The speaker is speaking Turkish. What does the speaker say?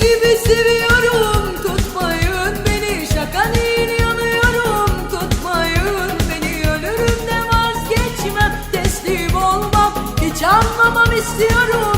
gibi seviyorum. Tutmayın beni şaka değil yanıyorum. Tutmayın beni ölürüm de vazgeçmem. Teslim olmam hiç anlamam istiyorum.